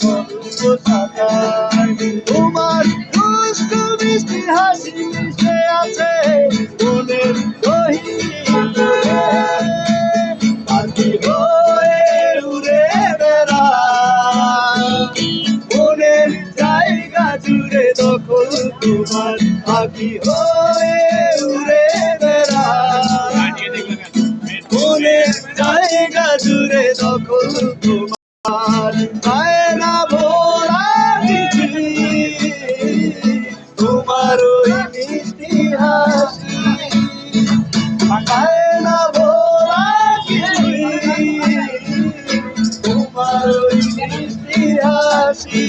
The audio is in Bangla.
স্বপ্নের সাজায় তোমার দুষ্ট মিষ্টি হাসি মিশে আছে মনের পাখি উড়ে বেড়ায়। মনের জায়গা জুড়ে দখল তোমার পাখি হয়ে। দখল তোমার না ভোলা চিঠি তোমার ওই মিষ্টি হাসি না ভোলা চিঠি তোমার ওই মিষ্টি হাসি